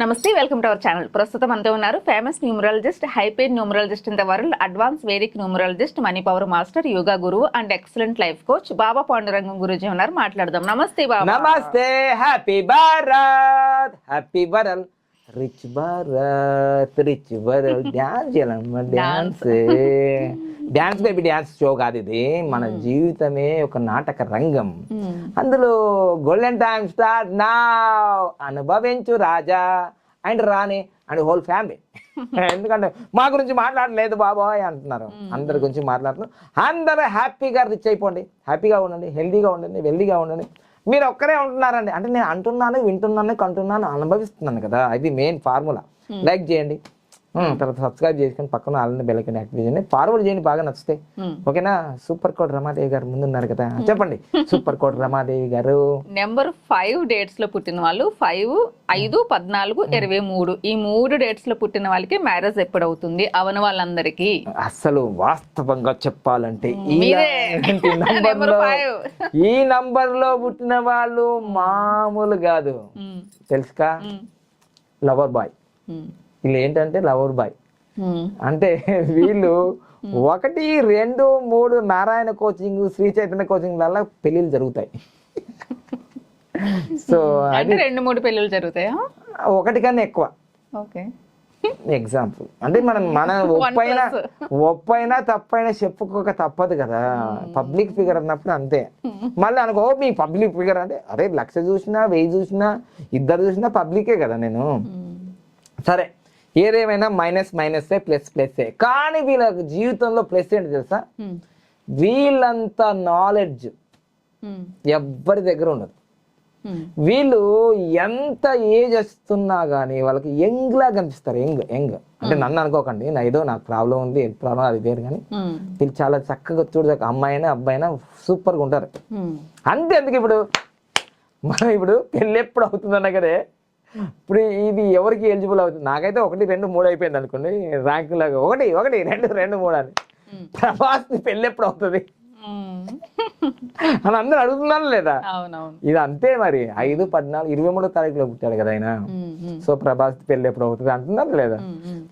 నమస్తే welcome to our channel. ప్రస్తుతం మనతో ఉన్నారు famous numerologist hyped numerologist in the world advance Vedic numerologist money power master yoga గురువు and excellent life coach Baba Pandurangam Guruji ఉన్నారు. మాట్లాడదాం. నమస్తే బాబా. నమస్తే happy Bharat happy world rich Bharat rich world dance చేయాలమ్మా dance dance baby dance show కాదు ఇది. మన జీవితమే ఒక నాటక రంగం. Hmm. అందులో గోల్డెన్ టైమ్ స్టార్ట్ నా అనుభవించు రాజా. And Rani and whole family. ఎందుకంటే మా గురించి మాట్లాడలేదు బాబాయ్ అంటున్నారు. అందరి గురించి మాట్లాడుతున్నారు అందరూ హ్యాపీగా రిచ్ అయిపోండి. హ్యాపీగా ఉండండి. హెల్దీగా ఉండండి. వెల్దీగా ఉండండి. మీరు ఒక్కరే ఉంటున్నారండి. అంటే నేను అంటున్నాను వింటున్నాను కంటున్నాను అనుభవిస్తున్నాను కదా. అది మెయిన్ ఫార్ములా. లైక్ చేయండి. తర్వాత సబ్స్క్రైబ్ చేసుకొని పక్కన ఆల్రెడీ బెల్లకని యాక్టివేట్ చేయండి. ఫార్వర్డ్ చేయండి బాగా నచ్చితే. ఓకేనా? సూపర్ కోట్ రమాదేవి గారు ముందున్నారు కదా. చెప్పండి. సూపర్ కోట్ రమాదేవి గారు. నెంబర్ ఫైవ్ డేట్స్లో పుట్టిన వాళ్ళు ఫైవ్ ఐదు పద్నాలుగు ఇరవై మూడు. ఈ మూడు డేట్స్లో పుట్టిన వాళ్ళకి మ్యారేజ్ ఎప్పుడు అవుతుంది అవన వాళ్ళందరికీ. అసలు వాస్తవంగా చెప్పాలంటే ఈ నంబర్ లో పుట్టిన వాళ్ళు మామూలు కాదు. తెలుసుకా? లవర్ బాయ్ వీళ్ళు ఏంటంటే లవర్ బాయ్. అంటే వీళ్ళు ఒకటి రెండు మూడు నారాయణ కోచింగ్ శ్రీ చైతన్య కోచింగ్ వల్ల పెళ్ళిళ్ళు జరుగుతాయి. సో అంటే రెండు మూడు పెళ్ళిళ్ళు జరుగుతాయా? ఒకటి కన్నా ఎక్కువ. ఓకే. ఎగ్జాంపుల్ అంటే మనం మన ఒప్పైనా ఒప్పైనా తప్పైనా చెప్పుకోక తప్పదు కదా. పబ్లిక్ ఫిగర్ అన్నప్పుడు అంతే. మళ్ళీ అనుకో మీ పబ్లిక్ ఫిగర్ అంటే అరే లక్ష చూసినా వెయ్యి చూసినా ఇద్దరు చూసినా పబ్లికే కదా నేను. సరే. ఏదేమైనా మైనస్ మైనస్ ప్లస్ ప్లస్ కానీ వీళ్ళ జీవితంలో ప్లస్ ఏంటి తెలుసా? వీళ్ళంత నాలెడ్జ్ ఎవ్వరి దగ్గర ఉండదు. వీళ్ళు ఎంత ఏజ్ వస్తున్నా కానీ వాళ్ళకి యంగ్ లా కనిపిస్తారు. Young young. అంటే నన్ను అనుకోకండి. నా ఏదో నాకు ప్రాబ్లం ఉంది ప్రాబ్లం అది వేరు కానీ వీళ్ళు చాలా చక్కగా చూడదాక అమ్మాయి అయినా అబ్బాయి అయినా సూపర్గా ఉంటారు. అంతే ఎందుకు ఇప్పుడు? మనం ఇప్పుడు పెళ్ళి ఎప్పుడు అవుతుందన్న కదే? ఇప్పుడు ఇది ఎవరికి ఎలిజిబుల్ అవుతుంది? నాకైతే ఒకటి రెండు మూడు అయిపోయింది అనుకోండి. ర్యాంక్ లాగా. ఒకటి ఒకటి రెండు రెండు మూడు అని. ప్రభాస్ పెళ్ళి ఎప్పుడు అవుతుంది? అని అందరూ అడుగుతున్నాను లేదా? ఇది అంతే మరి. ఐదు పద్నాలుగు ఇరవై మూడో తారీఖులో పుట్టాడు కదా ఆయన. సో ప్రభాస్ పెళ్ళి ఎప్పుడు అవుతుంది అంటున్నారు లేదా?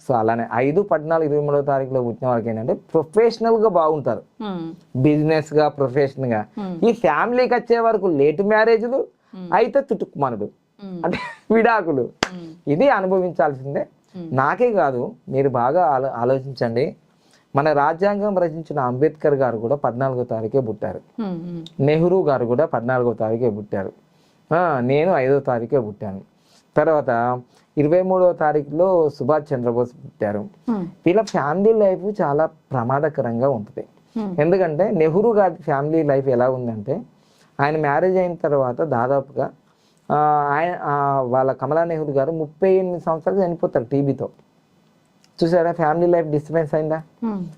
సో అలానే ఐదు పద్నాలుగు ఇరవై మూడో తారీఖులో పుట్టిన వాళ్ళకి ఏంటంటే ప్రొఫెషనల్గా బాగుంటారు. బిజినెస్గా ప్రొఫెషన్గా ఈ ఫ్యామిలీకి వచ్చే వరకు లేట్ మ్యారేజ్లు అయితే తుటుక్కుమనుడు అంటే విడాకులు. ఇది అనుభవించాల్సిందే. నాకే కాదు మీరు బాగా ఆలో ఆలోచించండి. మన రాజ్యాంగం రచించిన అంబేద్కర్ గారు కూడా పద్నాలుగో తారీఖే పుట్టారు. నెహ్రూ గారు కూడా పద్నాలుగో తారీఖే పుట్టారు. నేను ఐదో తారీఖే పుట్టాను. తర్వాత ఇరవై మూడవ తారీఖులో సుభాష్ చంద్రబోస్ పుట్టారు. వీళ్ళ ఫ్యామిలీ లైఫ్ చాలా ప్రమాదకరంగా ఉంటుంది. ఎందుకంటే నెహ్రూ గారి ఫ్యామిలీ లైఫ్ ఎలా ఉందంటే ఆయన మ్యారేజ్ అయిన తర్వాత దాదాపుగా ఆయన వాళ్ళ కమలా నెహ్రూ గారు ముప్పై ఎనిమిది సంవత్సరాలు చనిపోతారు టీబీతో. చూసారా ఫ్యామిలీ లైఫ్ డిస్టర్బెన్స్ అయిందా?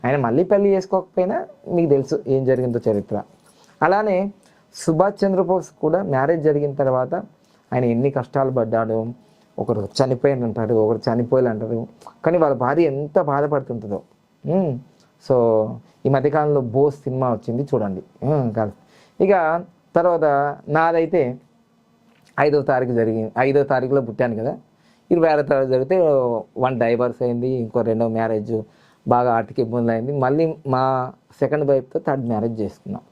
ఆయన మళ్ళీ పెళ్ళి చేసుకోకపోయినా మీకు తెలుసు ఏం జరిగిందో చరిత్ర. అలానే సుభాష్ చంద్రబోస్ కూడా మ్యారేజ్ జరిగిన తర్వాత ఆయన ఎన్ని కష్టాలు పడ్డాడు ఒకరు చనిపోయిన అంటారు ఒకరు చనిపోయారు అంటారు కానీ వాళ్ళ భార్య ఎంత బాధపడుతుంటుందో. సో ఈ మధ్యకాలంలో బోస్ సినిమా వచ్చింది చూడండి. కాదు. ఇక తర్వాత నాదైతే ఐదో తారీఖు జరిగింది ఐదో తారీఖులో పుట్టాను కదా. ఇరవై ఆరో తారీఖు జరిగితే వన్ డైవర్స్ అయింది ఇంకో రెండో మ్యారేజ్ బాగా ఆర్థిక ఇబ్బందులు అయింది. మళ్ళీ మా సెకండ్ వైఫ్తో థర్డ్ మ్యారేజ్ చేసుకున్నాం.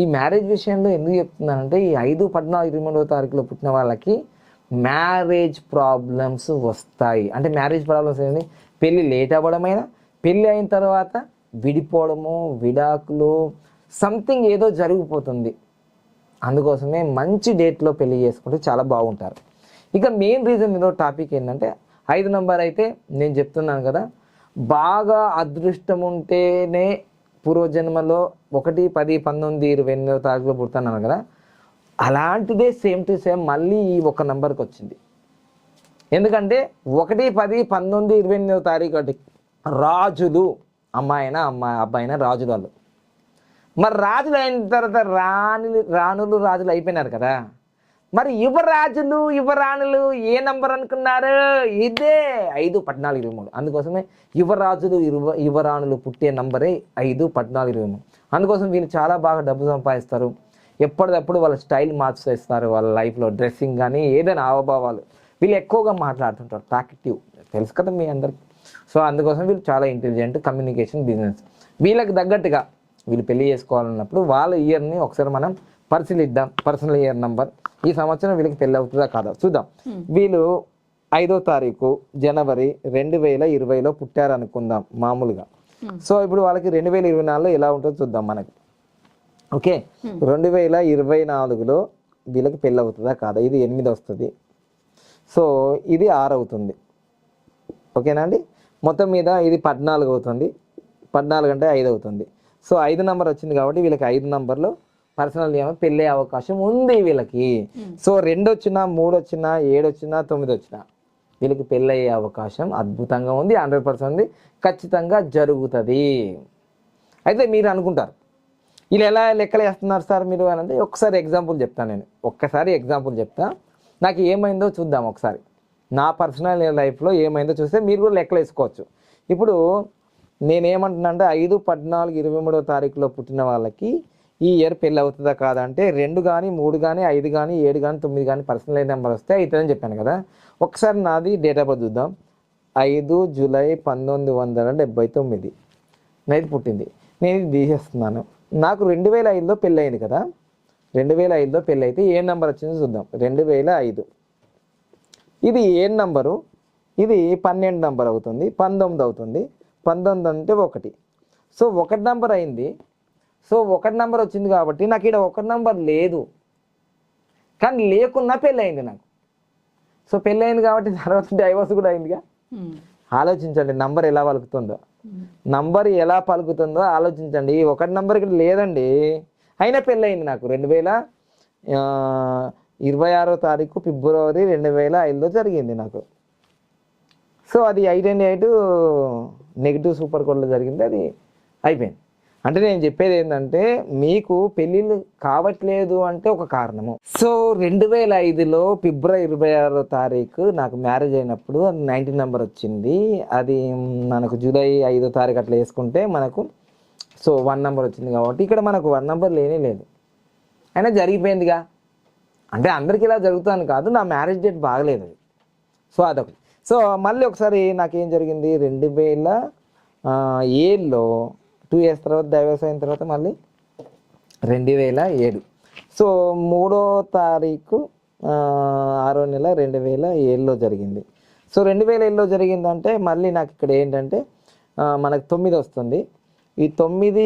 ఈ మ్యారేజ్ విషయంలో ఎందుకు చెప్తున్నానంటే ఈ ఐదు పద్నాలుగు ఇరవై మూడవ తారీఖులో పుట్టిన వాళ్ళకి మ్యారేజ్ ప్రాబ్లమ్స్ వస్తాయి. అంటే మ్యారేజ్ ప్రాబ్లమ్స్ ఏంటి? పెళ్ళి లేట్ అవ్వడమైనా పెళ్ళి అయిన తర్వాత విడిపోవడము విడాకులు సంథింగ్ ఏదో జరిగిపోతుంది. అందుకోసమే మంచి డేట్లో పెళ్ళి చేసుకుంటే చాలా బాగుంటారు. ఇక మెయిన్ రీజన్ ఏదో టాపిక్ ఏంటంటే ఐదు నెంబర్ అయితే నేను చెప్తున్నాను కదా బాగా అదృష్టం ఉంటేనే పూర్వజన్మలో ఒకటి పది పంతొమ్మిది ఇరవై ఎనిమిదో తారీఖులో పుడతాను కదా అలాంటిదే సేమ్ టు సేమ్ మళ్ళీ ఈ ఒక నెంబర్కి వచ్చింది. ఎందుకంటే ఒకటి పది పంతొమ్మిది ఇరవై ఎనిమిదో తారీఖు ఒకటి రాజులు అమ్మాయినా అమ్మాయి అబ్బాయినా రాజులు వాళ్ళు. మరి రాజులు అయిన తర్వాత రాణులు రాణులు రాజులు అయిపోయినారు కదా. మరి యువరాజులు యువరాణులు ఏ నంబర్ అనుకున్నారు? ఇదే ఐదు పద్నాలుగు ఇరవై మూడు. అందుకోసమే యువరాజులు యువ యువరాణులు పుట్టే నంబరే ఐదు పద్నాలుగు ఇరవై మూడు. అందుకోసం వీళ్ళు చాలా బాగా డబ్బు సంపాదిస్తారు. ఎప్పటికప్పుడు వాళ్ళ స్టైల్ మార్చేస్తారు వాళ్ళ లైఫ్లో డ్రెస్సింగ్ కానీ ఏదైనా హావభావాలు. వీళ్ళు ఎక్కువగా మాట్లాడుతుంటారు టాకెటివ్. తెలుసు కదా మీ అందరికి. సో అందుకోసం వీళ్ళు చాలా ఇంటెలిజెంట్ కమ్యూనికేషన్ బిజినెస్. వీళ్ళకి తగ్గట్టుగా వీళ్ళు పెళ్ళి చేసుకోవాలన్నప్పుడు వాళ్ళ ఇయర్ని ఒకసారి మనం పరిశీలిద్దాం. Personal year number. ఈ సంవత్సరం వీళ్ళకి పెళ్ళి అవుతుందా కాదా? చూద్దాం. వీళ్ళు ఐదో తారీఖు జనవరి రెండు వేల ఇరవైలో పుట్టారు అనుకుందాం మామూలుగా సో ఇప్పుడు వాళ్ళకి రెండు వేల ఇరవై నాలుగులో ఎలా ఉంటుందో చూద్దాం మనకి. ఓకే? రెండు వేల ఇరవై నాలుగులో వీళ్ళకి పెళ్ళి అవుతుందా కాదా? ఇది ఎనిమిది వస్తుంది. సో ఇది ఆరు అవుతుంది. ఓకేనా అండి? మొత్తం మీద ఇది పద్నాలుగు అవుతుంది. పద్నాలుగు అంటే ఐదు అవుతుంది. సో ఐదు నెంబర్ వచ్చింది కాబట్టి వీళ్ళకి ఐదు నంబర్లు. పర్సనల్ ఏమో పెళ్ళే అవకాశం ఉంది వీళ్ళకి. సో రెండు వచ్చినా మూడు వచ్చినా ఏడు వచ్చినా తొమ్మిది వచ్చినా వీళ్ళకి పెళ్ళయ్యే అవకాశం అద్భుతంగా ఉంది హండ్రెడ్ పర్సెంట్ ఉంది. ఖచ్చితంగా జరుగుతుంది. అయితే మీరు అనుకుంటారు వీళ్ళు ఎలా లెక్కలు వేస్తున్నారు సార్ మీరు అని అంటే ఒకసారి ఎగ్జాంపుల్ చెప్తాను నేను. ఒక్కసారి ఎగ్జాంపుల్ చెప్తా. నాకు ఏమైందో చూద్దాం ఒకసారి. నా పర్సనల్ లైఫ్లో ఏమైందో చూస్తే మీరు కూడా లెక్కలు వేసుకోవచ్చు. ఇప్పుడు నేనేమంటున్నానంటే ఐదు పద్నాలుగు ఇరవై మూడో తారీఖులో పుట్టిన వాళ్ళకి ఈ ఇయర్ పెళ్ళి అవుతుందా కాదంటే రెండు కానీ మూడు కానీ ఐదు కానీ ఏడు కానీ తొమ్మిది కానీ పర్సనల్ నెంబర్ వస్తే అవుతుందని చెప్పాను కదా. ఒకసారి నాది డేట్ ఆఫ్ బర్త్ చూద్దాం. ఐదు జూలై పంతొమ్మిది వందల డెబ్బై తొమ్మిది. నైట్ పుట్టింది. నేను ఇది తీసేస్తున్నాను. నాకు రెండు వేల ఐదులో పెళ్ళి అయింది కదా. రెండు వేల ఐదులో పెళ్ళి అయితే ఏ నెంబర్ వచ్చిందో చూద్దాం. రెండు వేల ఐదు. ఇది ఏ నంబరు? ఇది పన్నెండు నంబర్ అవుతుంది పంతొమ్మిది అవుతుంది. పంతొమ్మిది అంటే ఒకటి. సో ఒకటి నంబర్ అయింది. సో ఒకటి నంబర్ వచ్చింది కాబట్టి నాకు ఇక్కడ ఒకటి నంబర్ లేదు. కానీ లేకున్నా పెళ్ళి అయింది నాకు. సో పెళ్ళి అయింది కాబట్టి తర్వాత డైవర్స్ కూడా అయిందిగా. ఆలోచించండి నంబర్ ఎలా పలుకుతుందో. నంబర్ ఎలా పలుకుతుందో ఆలోచించండి. ఒకటి నంబర్ ఇక్కడ లేదండి. అయినా పెళ్ళయింది నాకు. రెండు వేల ఇరవై ఆరో తారీఖు ఫిబ్రవరి రెండు వేల ఐదులో జరిగింది నాకు. సో అది eight and eight negative super కోడ్లో జరిగింది అది అయిపోయింది. అంటే నేను చెప్పేది ఏంటంటే మీకు పెళ్ళిళ్ళు కావట్లేదు అంటే ఒక కారణము. సో రెండు వేల ఐదులో ఫిబ్రవరి ఇరవై ఆరో తారీఖు నాకు మ్యారేజ్ అయినప్పుడు నైన్టీన్ నెంబర్ వచ్చింది. అది మనకు జూలై ఐదో తారీఖు అట్లా వేసుకుంటే మనకు సో వన్ నెంబర్ వచ్చింది కాబట్టి ఇక్కడ మనకు వన్ నెంబర్ లేనే లేదు. అయినా జరిగిపోయిందిగా. అంటే అందరికీ ఇలా జరుగుతాను కాదు నా మ్యారేజ్ డేట్ బాగలేదు. అది సో అదొకటి. సో మళ్ళీ ఒకసారి నాకేం జరిగింది? రెండు వేల ఏళ్ళలో ఏడులో టూ ఇయర్స్ తర్వాత డైవర్స్ అయిన తర్వాత మళ్ళీ రెండు వేల ఏడు. సో మూడో తారీఖు ఆరో నెల రెండు వేల ఏడులో జరిగింది. సో రెండు వేల ఏడులో జరిగిందంటే మళ్ళీ నాకు ఇక్కడ ఏంటంటే మనకు తొమ్మిది వస్తుంది. ఈ తొమ్మిది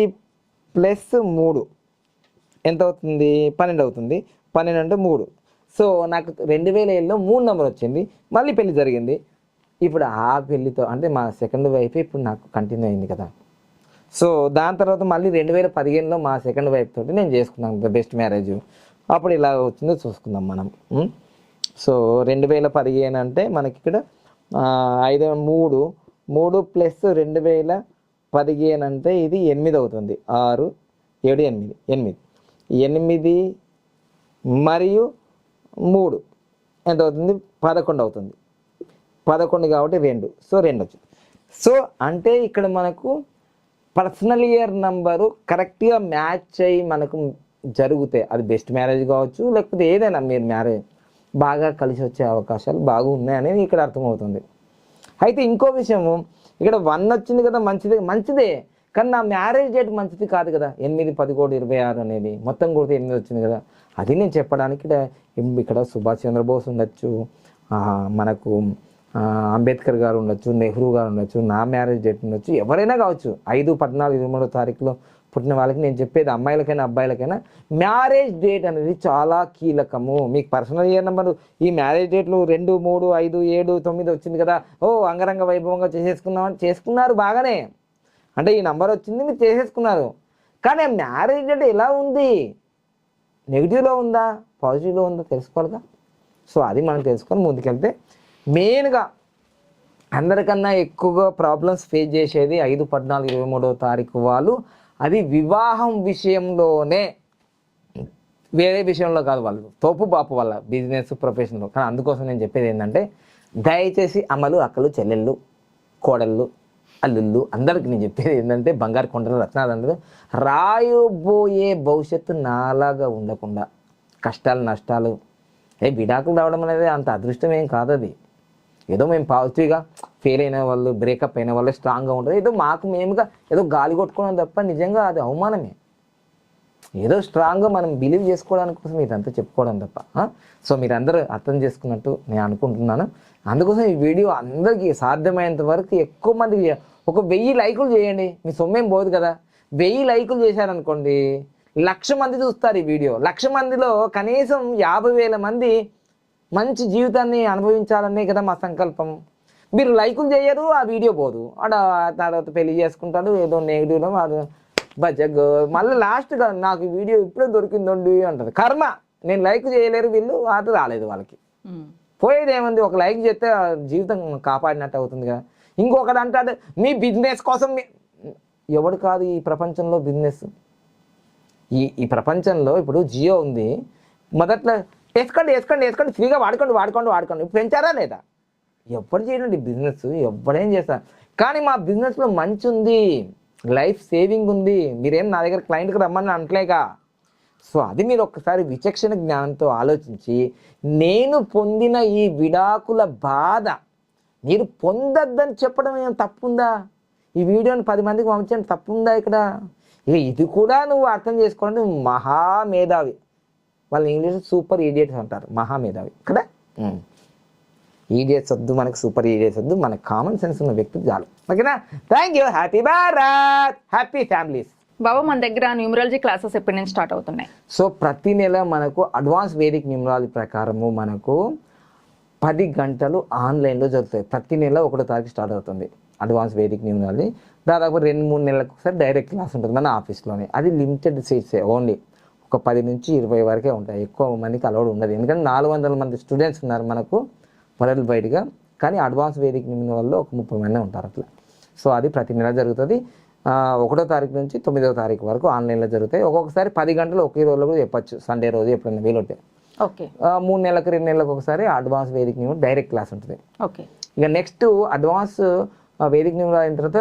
ప్లస్ మూడు ఎంత అవుతుంది? పన్నెండు అవుతుంది. పన్నెండు అంటే మూడు. సో నాకు రెండు వేల ఏళ్ళలో మూడు నెంబర్ వచ్చింది. మళ్ళీ పెళ్ళి జరిగింది. ఇప్పుడు ఆ పెళ్ళితో అంటే మా సెకండ్ వైఫ్ ఇప్పుడు నాకు కంటిన్యూ అయింది కదా. సో దాని తర్వాత మళ్ళీ రెండు వేల పదిహేనులో మా సెకండ్ వైఫ్ తోటి నేను చేసుకున్నాను ద బెస్ట్ మ్యారేజ్ అప్పుడు ఇలా వచ్చిందో చూసుకుందాం మనం. సో రెండు వేల పదిహేను అంటే మనకి ఇక్కడ ఐదు మూడు మూడు ప్లస్ రెండు వేల పదిహేను అంటే ఇది ఎనిమిది అవుతుంది. ఆరు ఏడు ఎనిమిది ఎనిమిది. ఎనిమిది మరియు మూడు. ఎంత అవుతుంది? పదకొండు అవుతుంది. పదకొండు కాబట్టి రెండు. సో రెండు వచ్చింది సో అంటే ఇక్కడ మనకు పర్సనల్ ఇయర్ నంబరు కరెక్ట్గా మ్యాచ్ అయ్యి మనకు జరిగితే అది బెస్ట్ మ్యారేజ్ కావచ్చు లేకపోతే ఏదైనా మీరు మ్యారేజ్ బాగా కలిసి వచ్చే అవకాశాలు బాగా ఉన్నాయనేది ఇక్కడ అర్థమవుతుంది. అయితే ఇంకో విషయము ఇక్కడ వన్ వచ్చింది కదా మంచిదే. మంచిదే. కానీ నా మ్యారేజ్ డేట్ మంచిది కాదు కదా. ఎనిమిది పదికోటి ఇరవై ఆరు అనేది. మొత్తం కూడా ఎనిమిది వచ్చింది కదా. అది నేను చెప్పడానికి ఇక్కడ సుభాష్ చంద్రబోస్ ఉండొచ్చు మనకు అంబేద్కర్ గారు ఉండొచ్చు నెహ్రూ గారు ఉండొచ్చు నా మ్యారేజ్ డేట్ ఉండొచ్చు ఎవరైనా కావచ్చు. ఐదు పద్నాలుగు ఇరవై మూడో తారీఖులో పుట్టిన వాళ్ళకి నేను చెప్పేది అమ్మాయిలకైనా అబ్బాయిలకైనా మ్యారేజ్ డేట్ అనేది చాలా కీలకము. మీకు పర్సనల్ ఇయర్ నెంబర్ ఈ మ్యారేజ్ డేట్లు రెండు మూడు ఐదు ఏడు తొమ్మిది వచ్చింది కదా. ఓ అంగరంగ వైభవంగా చేసేసుకున్నాం చేసుకున్నారు బాగానే. అంటే ఈ నంబర్ వచ్చింది మీరు చేసేసుకున్నారు. కానీ మ్యారేజ్ అంటే ఎలా ఉంది? నెగిటివ్లో ఉందా? పాజిటివ్లో ఉందా? తెలుసుకోవాలిగా? సో అది మనం తెలుసుకొని ముందుకెళ్తే మెయిన్గా అందరికన్నా ఎక్కువగా ప్రాబ్లమ్స్ ఫేస్ చేసేది ఐదు పద్నాలుగు ఇరవై మూడవ తారీఖు వాళ్ళు. అది వివాహం విషయంలోనే వేరే విషయంలో కాదు వాళ్ళు. తోపు బాపు వాళ్ళ బిజినెస్ ప్రొఫెషన్లో కానీ అందుకోసం నేను చెప్పేది ఏంటంటే దయచేసి అమలు అక్కలు చెల్లెళ్ళు కోడళ్ళు అల్లుళ్ళు అందరికి నేను చెప్పేది ఏంటంటే బంగారు కొండలు రత్నాలు అందరూ రాయబోయే భవిష్యత్తు నాలాగా ఉండకుండా కష్టాలు నష్టాలు. ఏ విడాకులు రావడం అనేది అంత అదృష్టం ఏం కాదు అది. ఏదో మేము పాజిటివ్గా ఫెయిల్ అయిన వాళ్ళు బ్రేకప్ అయిన వాళ్ళు స్ట్రాంగ్గా ఉంటుంది ఏదో మాకు మేముగా ఏదో గాలి కొట్టుకోవడం తప్ప నిజంగా అది అవమానమే. ఏదో స్ట్రాంగ్గా మనం బిలీవ్ చేసుకోవడానికి కోసం ఇదంతా చెప్పుకోవడం తప్ప సో మీరందరూ అర్థం చేసుకున్నట్టు నేను అనుకుంటున్నాను. అందుకోసం ఈ వీడియో అందరికీ సాధ్యమైనంత వరకు ఎక్కువ మందికి ఒక వెయ్యి లైకులు చేయండి. మీ సొమ్మేం పోదు కదా. వెయ్యి లైకులు చేశారనుకోండి లక్ష మంది చూస్తారు ఈ వీడియో. లక్ష మందిలో కనీసం యాభై వేల మంది మంచి జీవితాన్ని అనుభవించాలనే కదా మా సంకల్పం. మీరు లైకులు చేయరు ఆ వీడియో పోదు. ఆడ తర్వాత పెళ్ళి చేసుకుంటాడు ఏదో నెగిటివ్లో వాడు బజగ్ మళ్ళీ లాస్ట్గా నాకు ఈ వీడియో ఇప్పుడే దొరికిందండి అంటారు. కర్మ. నేను లైక్ చేయలేరు వీళ్ళు అది రాలేదు వాళ్ళకి. పోయేది ఏముంది ఒక లైక్ చేస్తే జీవితం కాపాడినట్టు అవుతుంది కదా ఇంకొకడు అంటాడు మీ బిజినెస్ కోసం మీ ఎవడు కాదు ఈ ప్రపంచంలో బిజినెస్? ఈ ఈ ప్రపంచంలో ఇప్పుడు జియో ఉంది. మొదట్లో వేసుకోండి వేసుకోండి వేసుకోండి ఫ్రీగా వాడుకోండి వాడుకోండి వాడుకోండి. పెంచారా లేదా? ఎప్పుడు చేయండి బిజినెస్ ఎవడేం చేస్తారు? కానీ మా బిజినెస్లో మంచి ఉంది లైఫ్ సేవింగ్ ఉంది. మీరేం నా దగ్గర క్లయింట్కి రమ్మని అంటలేగా సో అది మీరు ఒక్కసారి విచక్షణ జ్ఞానంతో ఆలోచించి నేను పొందిన ఈ విడాకుల బాధ మీరు పొందొద్దని చెప్పడం ఏం తప్పుందా? ఈ వీడియోని పది మందికి పంపించడం తప్పుందా ఇక్కడ? ఇక ఇది కూడా నువ్వు అర్థం చేసుకోండి మహామేధావి. మహా మేధావి వాళ్ళు ఇంగ్లీష్ సూపర్ ఈడియట్స్ అంటారు మహామేధావి కదా? ఈడియట్స్ వద్దు మనకు సూపర్ ఈడియట్స్ వద్దు మనకు కామన్ సెన్స్ ఉన్న వ్యక్తి చాలు. ఓకేనా? Thank you. Happy Bharat! Happy families! Baba మన దగ్గర న్యూమరాలజీ క్లాసెస్ ఎప్పటి నుంచి స్టార్ట్ అవుతున్నాయి? సో ప్రతి నెల మనకు అడ్వాన్స్ వేదిక్ న్యూమరాలజీ ప్రకారము మనకు పది గంటలు ఆన్లైన్లో జరుగుతాయి. ప్రతి నెల ఒకటో తారీఖు స్టార్ట్ అవుతుంది అడ్వాన్స్ వేదిక్ న్యూమరాలజీ దాదాపు రెండు మూడు నెలలకు ఒకసారి డైరెక్ట్ క్లాస్ ఉంటుంది మన ఆఫీస్లోనే అది లిమిటెడ్ సీట్సే ఓన్లీ ఒక పది నుంచి ఇరవై వరకే ఉంటాయి. ఎక్కువ మందికి అలౌడ్ ఉండదు. ఎందుకంటే నాలుగు వందల మంది స్టూడెంట్స్ ఉన్నారు మనకు వరల్డ్ వైడ్గా కానీ అడ్వాన్స్ వేదిక న్యూమరాల్లో ఒక ముప్పై మంది ఉంటారు అట్లా. సో అది ప్రతి నెల జరుగుతుంది. ఒకటో తారీఖు నుంచి తొమ్మిదవ తారీఖు వరకు ఆన్లైన్లో జరుగుతాయి. ఒక్కొక్కసారి పది గంటలు ఒకే రోజులో కూడా చెప్పొచ్చు. సండే రోజు ఎప్పుడైనా వీలుంటే ఓకే. మూడు నెలలకు రెండు నెలలకు ఒకసారి advance Vedic numerology direct class ఉంటుంది. ఓకే. ఇక నెక్స్ట్ అడ్వాన్స్ వేదిక న్యూమర్ అయిన తర్వాత